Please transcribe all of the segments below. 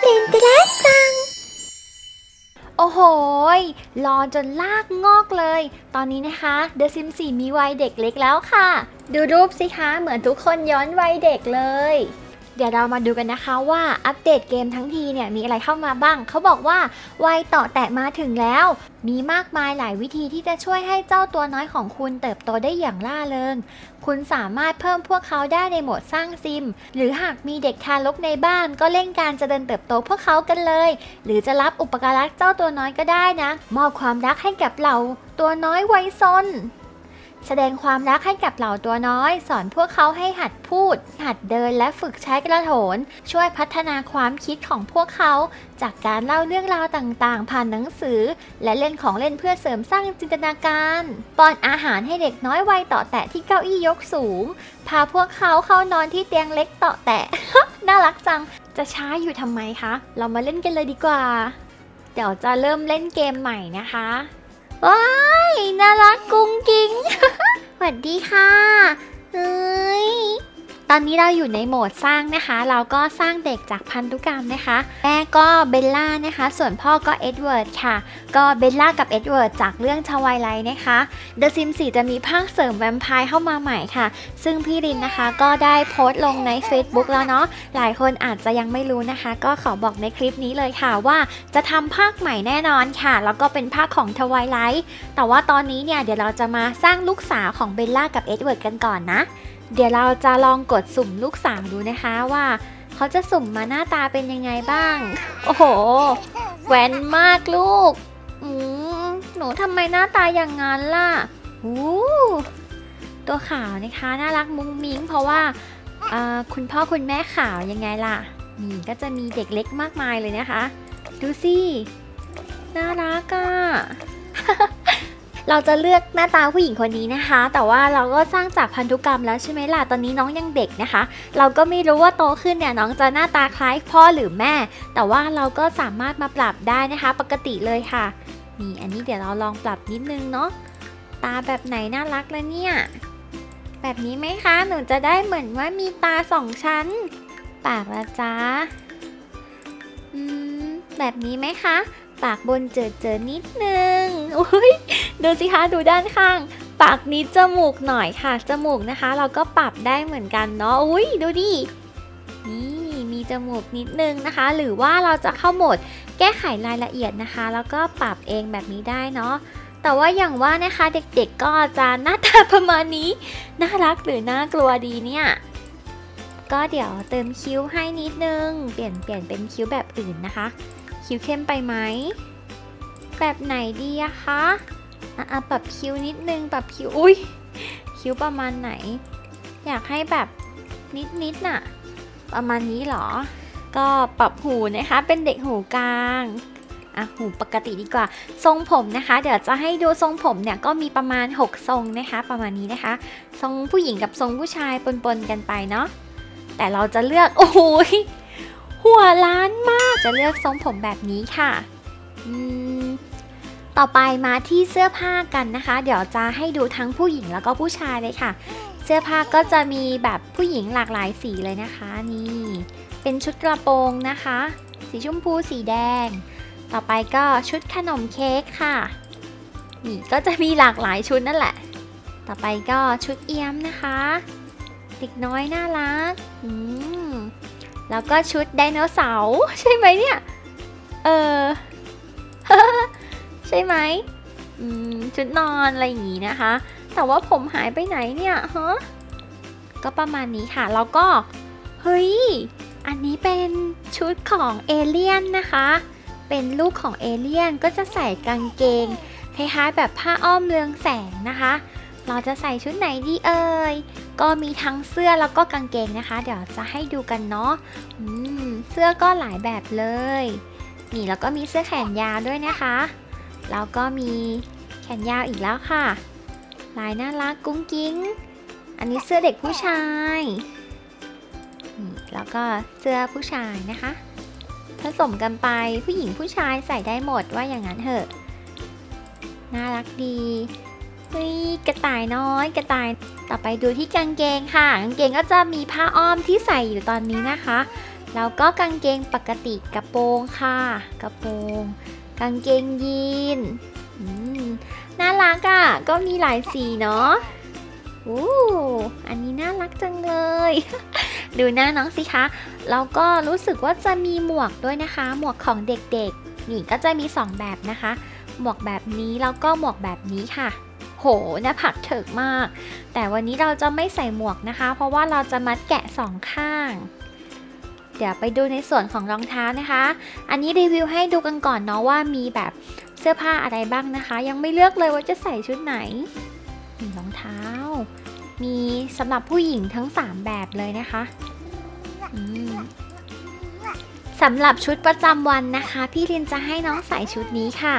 เล่นตรัสจัง โอ้โหยรอจนลากงอกเลย ตอนนี้นะคะ The Sims 4 มีวัยเด็กเล็กแล้วค่ะ ดูรูปสิคะ เหมือนทุกคนย้อนวัยเด็กเลย เดี๋ยวเรามาดูกันนะคะว่าอัปเดตเกมทั้งทีเนี่ยมีอะไรเข้ามาบ้าง เขาบอกว่าวัยต่อแตะมาถึงแล้ว มีมากมายหลายวิธีที่จะช่วยให้เจ้าตัวน้อยของคุณเติบโตได้อย่างล่าเริง คุณสามารถเพิ่มพวกเขาได้ในโหมดสร้างซิม หรือหากมีเด็กทารกในบ้านก็เร่งการเจริญเติบโตพวกเขากันเลย หรือจะรับอุปการะเจ้าตัวน้อยก็ได้นะ มอบความรักให้กับเหล่าตัวน้อยวัยซน แสดงความรักให้กับเหล่าตัวน้อย สอนพวกเขาให้หัดพูด หัดเดินและฝึกใช้กระโถน ช่วยพัฒนาความคิดของพวกเขา จากการเล่าเรื่องราวต่างๆ ผ่านหนังสือ และเล่นของเล่นเพื่อเสริมสร้างจินตนาการป้อนอาหารให้เด็กน้อยวัยต่อแตะที่เก้าอี้ยกสูง พาพวกเขาเข้านอนที่เตียงเล็กต่อแตะ น่ารักจังจะช้าอยู่ทำไมคะ เรามาเล่นกันเลยดีกว่า เดี๋ยวจะเริ่มเล่นเกมใหม่นะคะ ว้ายน่ารักกุ้งกิ้ง สวัสดีค่ะเฮ้ย ตอนนี้เราอยู่ในโหมดสร้างนะคะ เราก็สร้างเด็กจากพันธุกรรมนะคะ แม่ก็เบลล่านะคะ ส่วนพ่อก็เอ็ดเวิร์ดค่ะ ก็เบลล่ากับเอ็ดเวิร์ดจากเรื่องชวายไลท์นะคะ The Sims 4 จะมีภาคเสริมแวมไพร์เข้ามาใหม่ค่ะ ซึ่งพี่รินนะคะก็ได้โพสต์ลงใน Facebook แล้วเนาะ หลายคนอาจจะยังไม่รู้นะคะ ก็ขอบอกในคลิปนี้เลยค่ะว่าจะทำภาคใหม่แน่นอนค่ะ แล้วก็เป็นภาคของทวายไลท์แต่ว่าตอนนี้เนี่ยเดี๋ยวเราจะมาสร้างลูกสาวของเบลล่ากับเอ็ดเวิร์ดกันก่อนนะ เดี๋ยวเราจะลองกดสุ่มลูกสาวดูนะคะว่าเขาจะสุ่มมาหน้าตาเป็นยังไงบ้าง โอ้โห แหวนมากลูก อืมหนูทำไมหน้าตาอย่างนั้นล่ะอู้ตัวขาวนะคะน่ารักมุ้งมิ้งเพราะว่าคุณพ่อคุณแม่ขาวยังไงล่ะ นี่ก็จะมีเด็กเล็กมากมายเลยนะคะ ดูสิ น่ารักอะ่ะ เราจะเลือกหน้าตาผู้หญิงคนนี้นะคะ แต่ว่าเราก็สร้างจากพันธุกรรมแล้วใช่ไหมล่ะ ตอนนี้น้องยังเด็กนะคะ เราก็ไม่รู้ว่าโตขึ้นเนี่ยน้องจะหน้าตาคล้ายพ่อหรือแม่ แต่ว่าเราก็สามารถมาปรับได้นะคะ ปกติเลยค่ะ นี่อันนี้เดี๋ยวเราลองปรับนิดนึงเนาะ ตาแบบไหนน่ารักแล้วเนี่ย แบบนี้ไหมคะ หนูจะได้เหมือนว่ามีตาสองชั้น ปากละจ้าอืม แบบนี้ไหมคะ ปากบนเจอเจอนิดนึง อุ้ยดูสิคะดูด้านข้าง ปากนิดจมูกหน่อยค่ะ จมูกนะคะ เราก็ปรับได้เหมือนกันเนาะอุ้ยดูดินี่มีจมูกนิดนึงนะคะ หรือว่าเราจะเข้าโหมดแก้ไขรายละเอียดนะคะ แล้วก็ปรับเองแบบนี้ได้เนาะแต่ว่าอย่างว่านะคะเด็กๆก็จะหน้าตาประมาณนี้ น่ารักหรือน่ากลัวดีเนี่ย ก็เดี๋ยวเติมคิ้วให้นิดนึง เปลี่ยนเปลี่ยนเป็นคิ้วแบบอื่นนะคะ คิ้วเข้มไปไหม แบบไหนดีอะคะอะปรับคิ้วนิดนึงปรับคิ้วอุ้ยคิ้วประมาณไหน อยากให้แบบนิดนิดๆน่ะ ประมาณนี้เหรอ ก็ปรับหูนะคะ เป็นเด็กหูกลางอะหูปกติดีกว่า ทรงผมนะคะ เดี๋ยวจะให้ดูทรงผมเนี่ยก็มีประมาณ 6 ทรงนะคะ ประมาณนี้นะคะ ทรงผู้หญิงกับทรงผู้ชายปนๆกันไปเนาะแต่เราจะเลือกโอ้โหยหัวล้านมากจะเลือกทรงผมแบบนี้ค่ะ อืม ต่อไปมาที่เสื้อผ้ากันนะคะ เดี๋ยวจะให้ดูทั้งผู้หญิงแล้วก็ผู้ชายเลยค่ะ เสื้อผ้าก็จะมีแบบผู้หญิงหลากหลายสีเลยนะคะ นี่ เป็นชุดกระโปรงนะคะ สีชมพูสีแดง ต่อไปก็ชุดขนมเค้กค่ะ นี่ก็จะมีหลากหลายชุดนั่นแหละ ต่อไปก็ชุดเอี้ยมนะคะ เด็กน้อยน่ารักอืมแล้วก็ชุดไดโนเสาร์ใช่ไหมเนี่ย เออ ช่ไหมชุดนอนอะไรอย่างงี้นะคะ แต่ว่าผมหายไปไหนเนี่ยฮะก็ประมาณนี้ค่ะ แล้วก็ เฮ้ย อันนี้เป็นชุดของเอเลี่ยนนะคะ เป็นลูกของเอเลี่ยนก็จะใส่กางเกงคล้ายๆแบบผ้าอ้อมเรืองแสงนะคะ เราจะใส่ชุดไหนดีเอ่ย ก็มีทั้งเสื้อแล้วก็กางเกงนะคะ เดี๋ยวจะให้ดูกันเนาะอืมเสื้อก็หลายแบบเลย นี่แล้วก็มีเสื้อแขนยาวด้วยนะคะ แล้วก็มีแขนยาวอีกแล้วค่ะ ลายน่ารักกุ้งกิ้ง อันนี้เสื้อเด็กผู้ชายแล้วก็เสื้อผู้ชายนะคะ ผสมกันไปผู้หญิงผู้ชายใส่ได้หมดว่าอย่างนั้นเถอะ น่ารักดีเฮ้ยกระต่ายน้อยกระต่ายต่อไปดูที่กางเกงค่ะ กางเกงก็จะมีผ้าอ้อมที่ใส่อยู่ตอนนี้นะคะ แล้วก็กางเกงปกติกระโปรงค่ะ กระโปรง กางเกงยีนน่ารักอะ่ะ ก็มีหลายสีเนาะโอ้อันนี้น่ารักจังเลย ดูหน้าน้องสิคะ แล้วก็รู้สึกว่าจะมีหมวกด้วยนะคะ หมวกของเด็กๆ นี่ก็จะมี 2 แบบนะคะ หมวกแบบนี้แล้วก็หมวกแบบนี้ค่ะ โหหน้าผักเถิกมาก แต่วันนี้เราจะไม่ใส่หมวกนะคะ เพราะว่าเราจะมัดแกะสองข้าง เดี๋ยวไปดูในส่วนของรองเท้านะคะ อันนี้รีวิวให้ดูกันก่อนเนาะว่ามีแบบเสื้อผ้าอะไรบ้างนะคะ ยังไม่เลือกเลยว่าจะใส่ชุดไหนรองเท้า มีสำหรับผู้หญิงทั้ง 3 แบบเลยนะคะสำหรับชุดประจำวันนะคะ พี่ลินจะให้น้องใส่ชุดนี้ค่ะ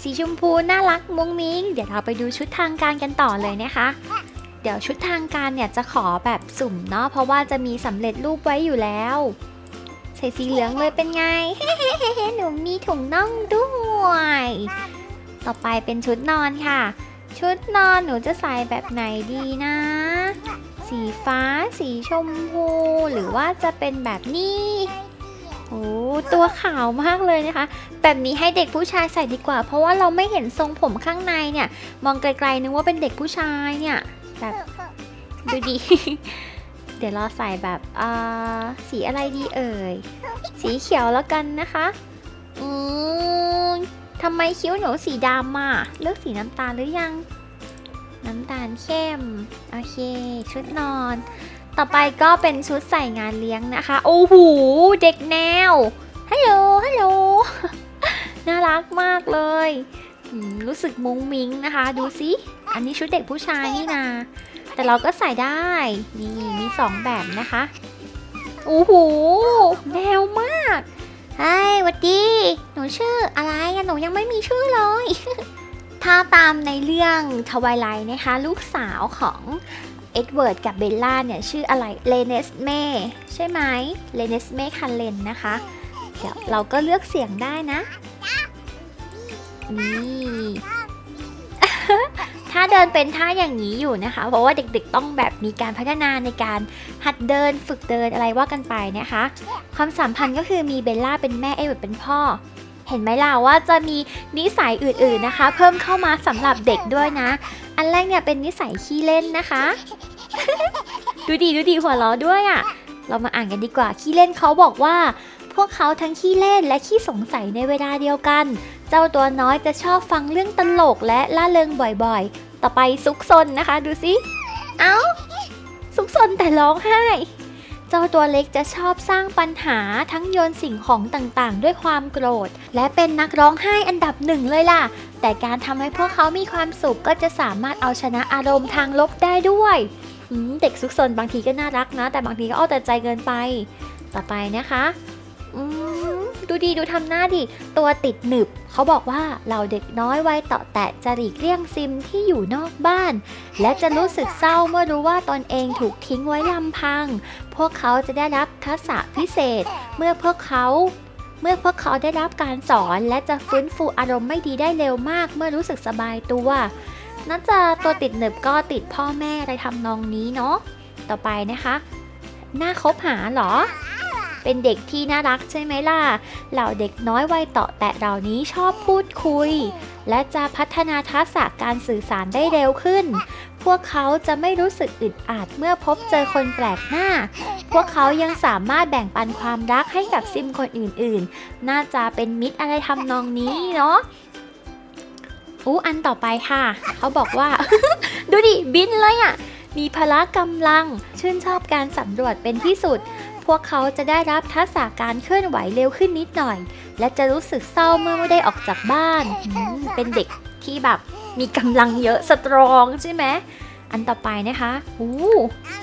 สีชมพูน่ารักมุ้งมิ้ง เดี๋ยวเราไปดูชุดทางการกันต่อเลยนะคะ ดี๋ยวชุดทางการเนี่ยจะขอแบบสุ่มเนาะเพราะว่าจะมีสำเร็จรูปไว้อยู่แล้ว ใส่สีเหลืองเลยเป็นไงหนูมีถุงน่องด้วย ต่อไปเป็นชุดนอนค่ะ ชุดนอนหนูจะใส่แบบไหนดีนะ สีฟ้า สีชมพู หรือว่าจะเป็นแบบนี้โอ้ตัวขาวมากเลยนะคะ แบบนี้ให้เด็กผู้ชายใส่ดีกว่า เพราะว่าเราไม่เห็นทรงผมข้างในเนี่ย มองไกลๆนึกว่าเป็นเด็กผู้ชายเนี่ย แบบดูดี เดี๋ยวเราใส่แบบอ่าสีอะไรดีเอ่ย สีเขียวแล้วกันนะคะ อืมทำไมคิ้วหนูสีดำอะ เลือกสีน้ำตาลหรือยัง น้ำตาลเข้ม โอเค ชุดนอน ต่อไปก็เป็นชุดใส่งานเลี้ยงนะคะ โอ้โห เด็กแนว ฮัลโหล ฮัลโหล น่ารักมากเลยอืมรู้สึกมุ้งมิ้งนะคะ ดูสิ อันนี้ชุดเด็กผู้ชายนี่นาแต่เราก็ใส่ได้ นี่มีสองแบบนะคะ โอ้โหแนวมากไฮ้วัดดี หนูชื่ออะไรหนูยังไม่มีชื่อเลย ถ้าตามในเรื่องทวายไลท์นะคะ ลูกสาวของเอ็ดเวิร์ดกับเบลล่าเนี่ยชื่ออะไร เลเนสเม่ใช่ไหมเลเนสเม่คันเลนนะคะ เดี๋ยวเราก็เลือกเสียงได้นะ นี่ ถ้าเดินเป็นท่าอย่างนี้อยู่นะคะ เพราะว่าเด็กๆต้องแบบมีการพัฒนาในการหัดเดินฝึกเดินอะไรว่ากันไปนะคะ ความสัมพันธ์ก็คือมีเบลล่าเป็นแม่เอเวิร์ดเป็นพ่อ เห็นไหมล่ะว่าจะมีนิสัยอื่นๆนะคะ เพิ่มเข้ามาสำหรับเด็กด้วยนะ อันแรกเนี่ยเป็นนิสัยขี้เล่นนะคะ ดูดีดูดีหัวเราะด้วยอะ่ะเรามาอ่านกันดีกว่าขี้เล่นเขาบอกว่า พวกเขาทั้งขี้เล่นและขี้สงสัยในเวลาเดียวกัน เจ้าตัวน้อยจะชอบฟังเรื่องตลกและล่าเริงบ่อยๆ ต่อไปซุกซนนะคะ ดูสิ เอ้า ซุกซนแต่ร้องไห้ เจ้าตัวเล็กจะชอบสร้างปัญหาทั้งโยนสิ่งของต่างๆ ด้วยความโกรธ และเป็นนักร้องไห้อันดับหนึ่งเลยล่ะ แต่การทำให้พวกเขามีความสุขก็จะสามารถเอาชนะอารมณ์ทางลบได้ด้วยเด็กซุกซนบางทีก็น่ารักนะ แต่บางทีก็เอาแต่ใจเกินไป ต่อไปนะคะ อืมดูดีดูทำหน้าดิ ตัวติดหนึบ เขาบอกว่าเราเด็กน้อยวัยเต่อแตะจะหลีกเลี่ยงซิมที่อยู่นอกบ้าน และจะรู้สึกเศร้าเมื่อรู้ว่าตนเองถูกทิ้งไว้ลำพัง พวกเขาจะได้รับทักษะพิเศษ เมื่อพวกเขา เมื่อพวกเขาได้รับการสอนและจะฟื้นฟูอารมณ์ไม่ดีได้เร็วมาก เมื่อรู้สึกสบายตัวน่าจะตัวติดหนึบก็ติดพ่อแม่อะไรทำนองนี้เนาะต่อไปนะคะ หน้าคบหาเหรอ เป็นเด็กที่น่ารักใช่ไหมล่ะ เหล่าเด็กน้อยวัยเต่อแตะเหล่านี้ชอบพูดคุย และจะพัฒนาทักษะการสื่อสารได้เร็วขึ้น พวกเขาจะไม่รู้สึกอึดอัดเมื่อพบเจอคนแปลกหน้า พวกเขายังสามารถแบ่งปันความรักให้กับซิมคนอื่นๆ น่าจะเป็นมิตรอะไรทำนองนี้เนาะอู้อันต่อไปค่ะ เขาบอกว่า ดูดิบินเลยอะ่ะมีพละกำลัง ชื่นชอบการสำรวจเป็นที่สุด พวกเขาจะได้รับทักษะการเคลื่อนไหวเร็วขึ้นนิดหน่อย และจะรู้สึกเศร้าเมื่อไม่ได้ออกจากบ้านอืมเป็นเด็กที่แบบมีกำลังเยอะสตรองใช่ไหมอันต่อไปนะคะอู้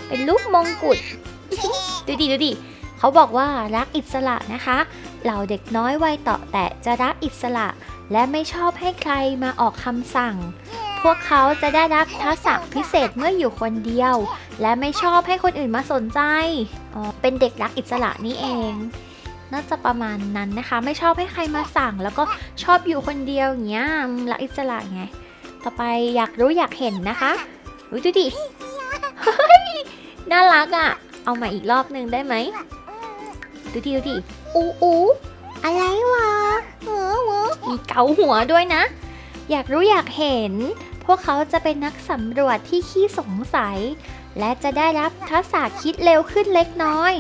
เป็นรูปมงกุฎ ดูดิดูดิเขาบอกว่ารักอิสระนะคะเหล่าเด็กน้อยวัยเต่อแตะจะรักอิสระ และไม่ชอบให้ใครมาออกคำสั่งพ วกเขาจะได้รับทักษะพิเศษเมื่ออยู่คนเดียว และไม่ชอบให้คนอื่นมาสนใจ เป็นเด็กรักอิสระนี่เอง น่าจะประมาณนั้นนะคะ ไม่ชอบให้ใครมาสั่ง แล้วก็ชอบอยู่คนเดียวอย่างเงี้ยรักอิสระไง ต่อไปอยากรู้อยากเห็นนะคะดูดิน่ารักอะ่ะ เอามาอีกรอบหนึ่งได้ไหมดูดิดูดิอูอูอะไรวะเออวะมีเกาหัวด้วยนะ อยากรู้อยากเห็น พวกเขาจะเป็นนักสำรวจที่ขี้สงสัย และจะได้รับทักษะคิดเร็วขึ้นเล็กน้อย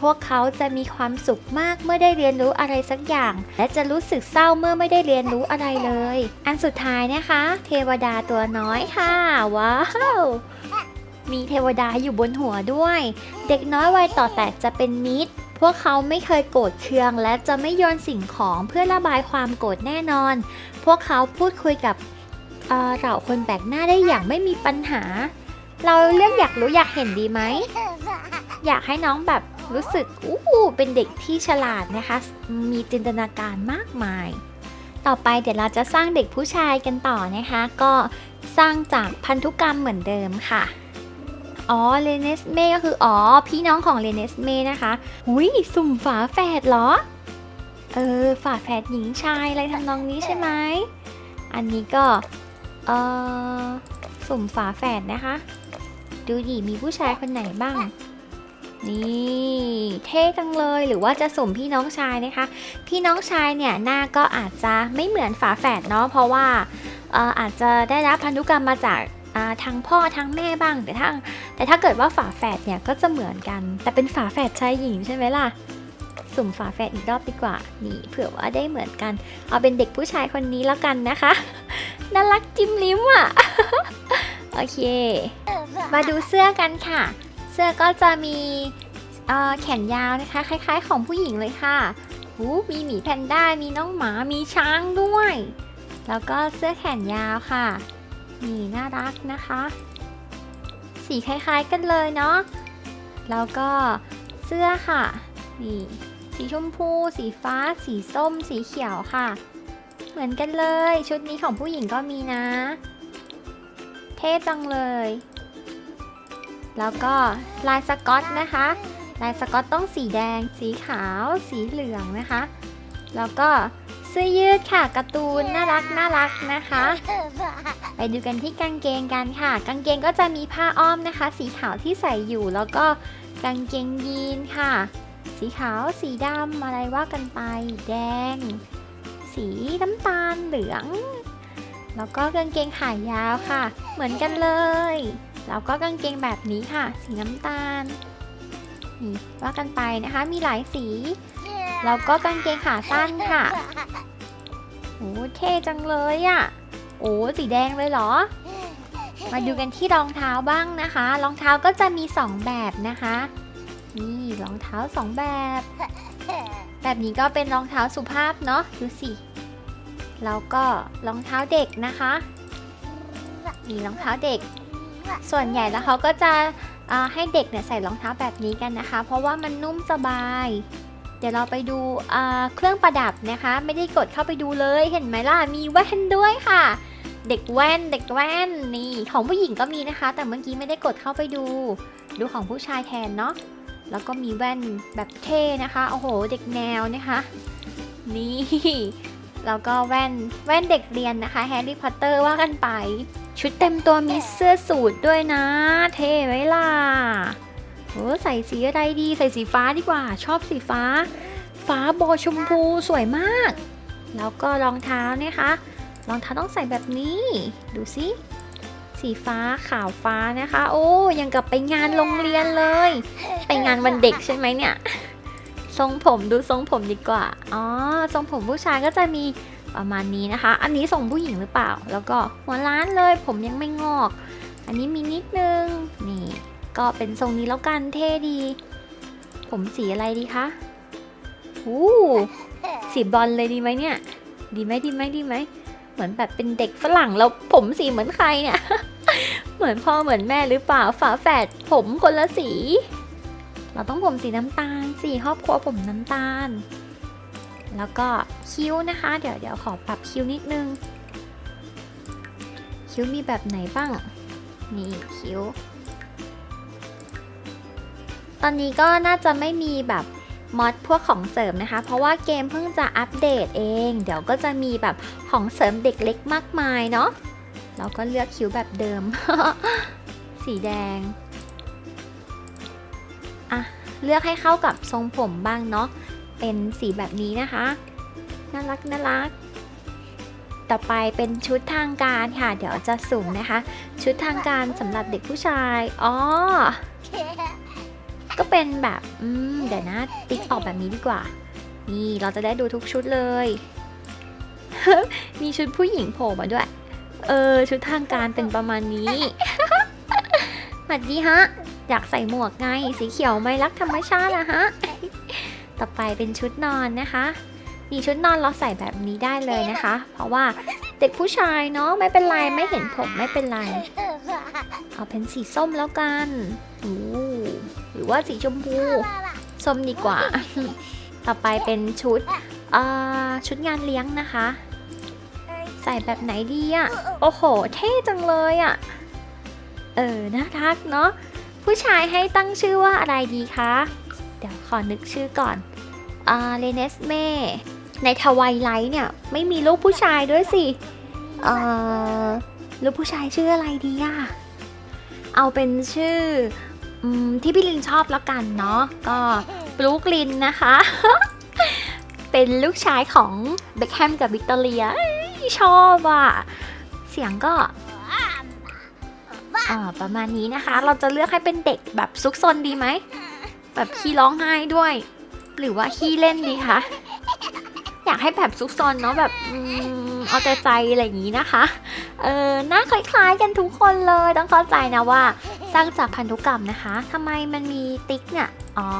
พวกเขาจะมีความสุขมากเมื่อได้เรียนรู้อะไรสักอย่าง และจะรู้สึกเศร้าเมื่อไม่ได้เรียนรู้อะไรเลย อันสุดท้ายนะคะ เทวดาตัวน้อยค่ะ ว้าวมีเทวดาอยู่บนหัวด้วย เด็กน้อยวัยต่อแตกจะเป็นมิตร พวกเขาไม่เคยโกรธเคือง และจะไม่โยนสิ่งของเพื่อระบายความโกรธแน่นอน พวกเขาพูดคุยกับ เอ่อเหล่าคนแปลกหน้าได้อย่างไม่มีปัญหา เราเลือกอยากรู้อยากเห็นดีไหม อยากให้น้องแบบรู้สึกอู้เป็นเด็กที่ฉลาดนะคะ มีจินตนาการมากมาย ต่อไปเดี๋ยวเราจะสร้างเด็กผู้ชายกันต่อนะคะ ก็สร้างจากพันธุกรรมเหมือนเดิมค่ะอ๋อเลเนสเม่ก็คืออ๋อพี่น้องของเลเนสเม่นะคะหุยสุ่มฝาแฝดเหรอ เออฝาแฝดหญิงชายอะไรทำนองนี้ใช่ไหม อันนี้ก็ เออสุ่มฝาแฝดนะคะ ดูดิมีผู้ชายคนไหนบ้าง นี่เท่จังเลยหรือว่าจะสุ่มพี่น้องชายนะคะ พี่น้องชายเนี่ยหน้าก็อาจจะไม่เหมือนฝาแฝดเนาะเพราะว่าอออาจจะได้รับพันธุกรรมมาจากาทางพ่อทางแม่บ้างแต่ถ้าแต่ถ้าเกิดว่าฝาแฝดเนี่ยก็จะเหมือนกัน แต่เป็นฝาแฝดชายหญิงใช่ไหมล่ะสุ่มฝาแฝดอีกรอบดีกว่านี่เผื่อว่าได้เหมือนกัน เอาเป็นเด็กผู้ชายคนนี้แล้วกันนะคะ น่ารักจิ้มลิ้มอะ โอเค มาดูเสื้อกันค่ะ เสื้อก็จะมีแขนยาวนะคะ คล้าย ๆ ของผู้หญิงเลยค่ะหูมีหมีแพนด้า มีน้องหมา มีช้างด้วย แล้วก็เสื้อแขนยาวค่ะ นี่น่ารักนะคะ สีคล้ายๆกันเลยเนาะ แล้วก็เสื้อค่ะ นี่ สีชมพู สีฟ้า สีส้ม สีเขียวค่ะ เหมือนกันเลย ชุดนี้ของผู้หญิงก็มีนะ เท่จังเลย แล้วก็ลายสกอตนะคะ ลายสกอตต้องสีแดง สีขาว สีเหลืองนะคะ แล้วก็เสื้อยืดค่ะการ์ตูนน่ารักน่ารักนะคะ ไปดูกันที่กางเกงกันค่ะ กางเกงก็จะมีผ้าอ้อมนะคะ สีขาวที่ใส่อยู่ แล้วก็กางเกงยีนค่ะ สีขาวสีดำอะไรว่ากันไปแดง สีน้ำตาลเหลือง แล้วก็กางเกงขายาวค่ะ เหมือนกันเลย แล้วก็กางเกงแบบนี้ค่ะ สีน้ำตาลนี่ว่ากันไปนะคะมีหลายสี แล้วก็กางเกงขาสั้นค่ะโอ้เท่จังเลยอะ่ะโอ้สีแดงเลยเหรอ มาดูกันที่รองเท้าบ้างนะคะ รองเท้าก็จะมี 2 แบบนะคะ นี่รองเท้า 2 แบบ แบบนี้ก็เป็นรองเท้าสุภาพเนาะดูสิ แล้วก็รองเท้าเด็กนะคะนี่รองเท้าเด็ก ส่วนใหญ่แล้วเขาก็จะให้เด็กเนี่ยใส่รองเท้าแบบนี้กันนะคะ เพราะว่ามันนุ่มสบาย เดี๋ยวเราไปดูเครื่องประดับนะคะ ไม่ได้กดเข้าไปดูเลยเห็นไหมล่ะมีแว่นด้วยค่ะ เด็กแว่นเด็กแว่นนี่ของผู้หญิงก็มีนะคะ แต่เมื่อกี้ไม่ได้กดเข้าไปดู ดูของผู้ชายแทนเนาะ แล้วก็มีแว่นแบบเท่นะคะ โอ้โห เด็กแนวนะคะ นี่ แล้วก็แว่น แว่นเด็กเรียนนะคะ แฮร์รี่พอตเตอร์ว่ากันไป ชุดเต็มตัวมีเสื้อสูทด้วยนะ เท่ไหมล่ะโอ้ใส่สีอะไรดี ใส่สีฟ้าดีกว่า ชอบสีฟ้า ฟ้าโบชมพูสวยมาก แล้วก็รองเท้านะคะ รองเท้าต้องใส่แบบนี้ ดูสิ สีฟ้าขาวฟ้านะคะ โอ้ยังกับไปงานโรงเรียนเลย ไปงานวันเด็กใช่ไหมเนี่ย ทรงผมดูทรงผมดีกว่า อ๋อ ทรงผมผู้ชายก็จะมีประมาณนี้นะคะ อันนี้ทรงผู้หญิงหรือเปล่า แล้วก็หัวล้านเลย ผมยังไม่งอก อันนี้มีนิดนึง นี่ ก็เป็นทรงนี้แล้วกันเท่ดี ผมสีอะไรดีคะอู้สีบอลเลยดีไหมเนี่ย ดีไหมดีไหมดีไหม เหมือนแบบเป็นเด็กฝรั่งแล้วผมสีเหมือนใครเนี่ย เหมือนพ่อเหมือนแม่หรือเปล่าฝาแฝดผมคนละสี เราต้องผมสีน้ำตาลสีครอบครัวผมน้ำตาล แล้วก็คิ้วนะคะ เดี๋ยวเดี๋ยวขอปรับคิ้วนิดนึง คิ้วมีแบบไหนบ้าง นี่คิ้ว ตอนนี้ก็น่าจะไม่มีแบบ มอดพวกของเสริมนะคะ เพราะว่าเกมเพิ่งจะอัปเดตเอง เดี๋ยวก็จะมีแบบของเสริมเด็กเล็กมากมายเนาะเราก็เลือกคิ้วแบบเดิม สีแดงอะเลือกให้เข้ากับทรงผมบ้างเนาะเป็นสีแบบนี้นะคะน่ารักน่ารัก ต่อไปเป็นชุดทางการค่ะ เดี๋ยวจะสุ่มนะคะ ชุดทางการสำหรับเด็กผู้ชาย อ๋อ ก็เป็นแบบอืมเดี๋ยวนะติ๊กออกแบบนี้ดีกว่า นี่เราจะได้ดูทุกชุดเลย มีชุดผู้หญิงโผล่มาด้วย เออ ชุดทางการเป็นประมาณนี้ สวัสดีฮะ อยากใส่หมวกไง สีเขียวไม่รักธรรมชาติอะฮะ ต่อไปเป็นชุดนอนนะคะนี่ชุดนอนเราใส่แบบนี้ได้เลยนะคะ เพราะว่าเด็กผู้ชายเนาะไม่เป็นไรไม่เห็นผมไม่เป็นไร เอาเป็นสีส้มแล้วกันอู้ห รือว่าสีชมพูส้มดีกว่า ต่อไปเป็นชุดอ่าชุดงานเลี้ยงนะคะ ใส่แบบไหนดีอะโอ้โห เท่จังเลยอะเออ น่ารักเนาะ ผู้ชายให้ตั้งชื่อว่าอะไรดีคะ เดี๋ยวขอนึกชื่อก่อนอ่าเลเนสเม่ในทวายไลท์เนี่ย ไม่มีลูกผู้ชายด้วยสิ เอ่อ ลูกผู้ชายชื่ออะไรดีอะเอาเป็นชื่ออม ที่พี่ลินชอบแล้วกันเนาะก็บลูกลินนะคะ เป็นลูกชายของเบคแฮมกับวิกตอเรียชอบอะเสียงก็ประมาณนี้นะคะ เราจะเลือกให้เป็นเด็กแบบซุกซนดีไหม แบบขี้ร้องไห้ด้วย หรือว่าขี้เล่นดีคะ อยากให้แบบซุกซนเนาะแบบอเอาใจใจอะไรอย่างนี้นะคะ เออหน้าคล้ายๆกันทุกคนเลยต้องเข้าใจนะว่า สร้างจากพันธุกรรมนะคะทำไมมันมีติ๊กเนี่ย อ๋อ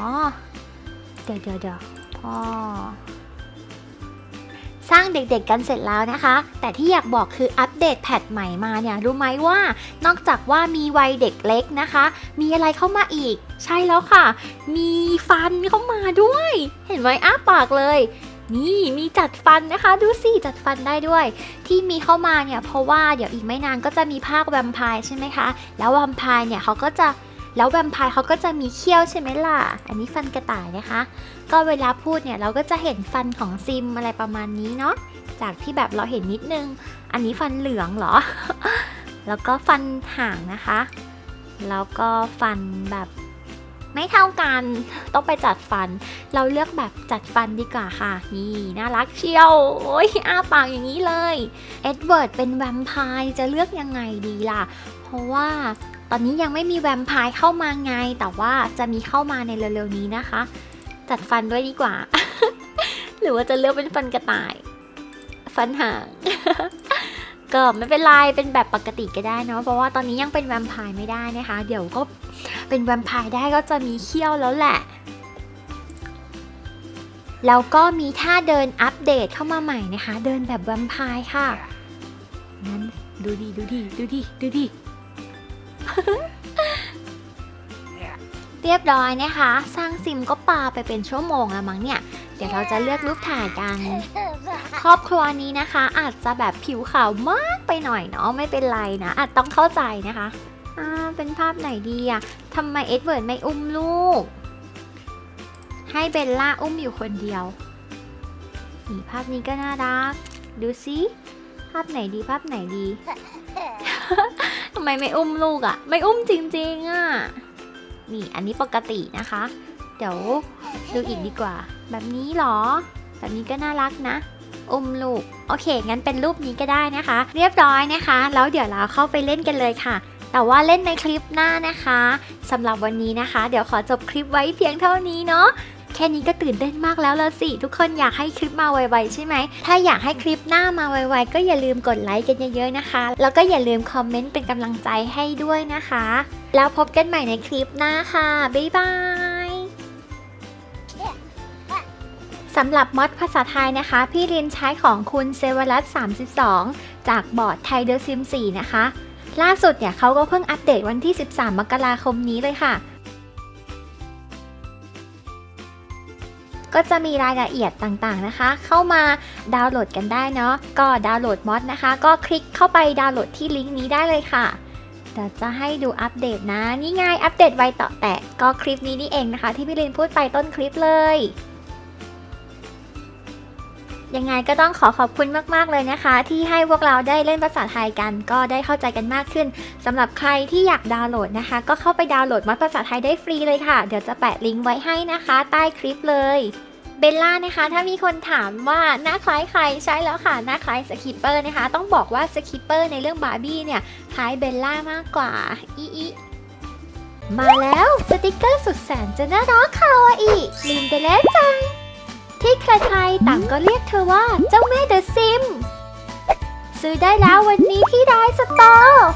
เดี๋ยวเดี๋ยวเดี๋ยวพ่อสร้างเด็กๆกันเสร็จแล้วนะคะ แต่ที่อยากบอกคืออัปเดตแพทใหม่มาเนี่ย รู้ไหมว่า นอกจากว่ามีวัยเด็กเล็กนะคะ มีอะไรเข้ามาอีก ใช่แล้วค่ะ มีฟันเข้ามาด้วย เห็นไหมอ้าปากเลย นี่มีจัดฟันนะคะ ดูสิจัดฟันได้ด้วย ที่มีเข้ามาเนี่ยเพราะว่าเดี๋ยวอีกไม่นานก็จะมีภาคแวมไพร์ใช่ไหมคะ แล้วแวมไพร์เนี่ยเขาก็จะแล้วแวมไพร์เขาก็จะมีเขี้ยวใช่ไหมล่ะ อันนี้ฟันกระต่ายนะคะ ก็เวลาพูดเนี่ยเราก็จะเห็นฟันของซิมอะไรประมาณนี้เนาะ จากที่แบบเราเห็นนิดนึง อันนี้ฟันเหลืองเหรอ แล้วก็ฟันห่างนะคะ แล้วก็ฟันแบบ ไม่เท่ากัน ต้องไปจัดฟัน เราเลือกแบบจัดฟันดีกว่าค่ะ นี่น่ารักเชียว โอ้ยอ้าปากอย่างนี้เลย เอ็ดเวิร์ดเป็นแวมไพร์จะเลือกยังไงดีล่ะ เพราะว่าตอนนี้ยังไม่มีแวมไพร์เข้ามาไง แต่ว่าจะมีเข้ามาในเร็วๆนี้นะคะ จัดฟันด้วยดีกว่า หรือว่าจะเลือกเป็นฟันกระต่าย ฟันห่าง ก็ไม่เป็นไรเป็นแบบปกติก็ได้เนาะเพราะว่าตอนนี้ยังเป็นแวมไพร์ไม่ได้นะคะ เดี๋ยวก็เป็นแวมไพร์ได้ก็จะมีเขี้ยวแล้วแหละแล้วก็มีท่าเดินอัปเดตเข้ามาใหม่นะคะ เดินแบบแวมไพร์ค่ะงั้นดูดิดูดิดูดิดูดิเรียบร้อยนะคะ สร้างซิมก็ปาไปเป็นชั่วโมงแล้วมั้งเนี่ย ดี๋ยวเราจะเลือกรูปถ่ายกัน ครอบครัวนี้นะคะ อาจจะแบบผิวขาวมากไปหน่อยเนาะไม่เป็นไรนะอาจต้องเข้าใจนะคะอ่าเป็นภาพไหนดีอะทำไมเอ็ดเวิร์ดไม่อุ้มลูก ให้เบลล่าอุ้มอยู่คนเดียวนี่ภาพนี้ก็น่ารัก ดูซิภาพไหนดีภาพไหนดีทำไมไม่อุ้มลูกอะไม่อุ้มจริงๆอะนี่อันนี้ปกตินะคะ เดี๋ยวดูอีกดีกว่า แบบนี้หรอ แบบนี้ก็น่ารักนะอุ้มลูก โอเค งั้นเป็นรูปนี้ก็ได้นะคะ เรียบร้อยนะคะ แล้วเดี๋ยวเราเข้าไปเล่นกันเลยค่ะ แต่ว่าเล่นในคลิปหน้านะคะสำหรับวันนี้นะคะ เดี๋ยวขอจบคลิปไว้เพียงเท่านี้เนาะแค่นี้ก็ตื่นเต้นมากแล้วละสิ ทุกคนอยากให้คลิปมาไวๆใช่ไหม ถ้าอยากให้คลิปหน้ามาไวๆ ก็อย่าลืมกดไลค์กันเยอะๆนะคะ แล้วก็อย่าลืมคอมเมนต์เป็นกำลังใจให้ด้วยนะคะ แล้วพบกันใหม่ในคลิปหน้าค่ะ บ๊ายบาย สำหรับมอดภาษาไทยนะคะ พี่รินใช้ของคุณเซวรัต32 จากบอร์ดไทยเดอร์ซิม 4 นะคะ ล่าสุดเนี่ยเขาก็เพิ่งอัปเดตวันที่ 13 มกราคมนี้เลยค่ะ ก็จะมีรายละเอียดต่างๆนะคะ เข้ามาดาวน์โหลดกันได้เนาะก็ดาวน์โหลดมอดนะคะ ก็คลิกเข้าไปดาวน์โหลดที่ลิงก์นี้ได้เลยค่ะเดี๋ยวจะให้ดูอัปเดตนะ นี่ไงอัปเดตไวต่อแตะก็คลิปนี้นี่เองนะคะ ที่พี่ลินพูดไปต้นคลิปเลย ยังไงก็ต้องขอขอบคุณมาก ๆ เลยนะคะ ที่ให้พวกเราได้เล่นภาษาไทยกัน ก็ได้เข้าใจกันมากขึ้นสำหรับใครที่อยากดาวน์โหลดนะคะ ก็เข้าไปดาวน์โหลดมอดภาษาไทยได้ฟรีเลยค่ะ เดี๋ยวจะแปะลิงก์ไว้ให้นะคะ ใต้คลิปเลยเบลล่านะคะ ถ้ามีคนถามว่าหน้าคล้ายใครใช่แล้วค่ะ หน้าคล้ายสคิปเปอร์นะคะ ต้องบอกว่าสคิปเปอร์ในเรื่องบาร์บี้เนี่ยคล้ายเบลล่ามากกว่าอีอีมาแล้วสติกเกอร์สุดแสนจะน่ารักคาวาอิลินเดเลจัง ที่ใครๆต่างก็เรียกเธอว่าเจ้าแม่เดอะซิม ซื้อได้แล้ววันนี้ที่ไดสตอร์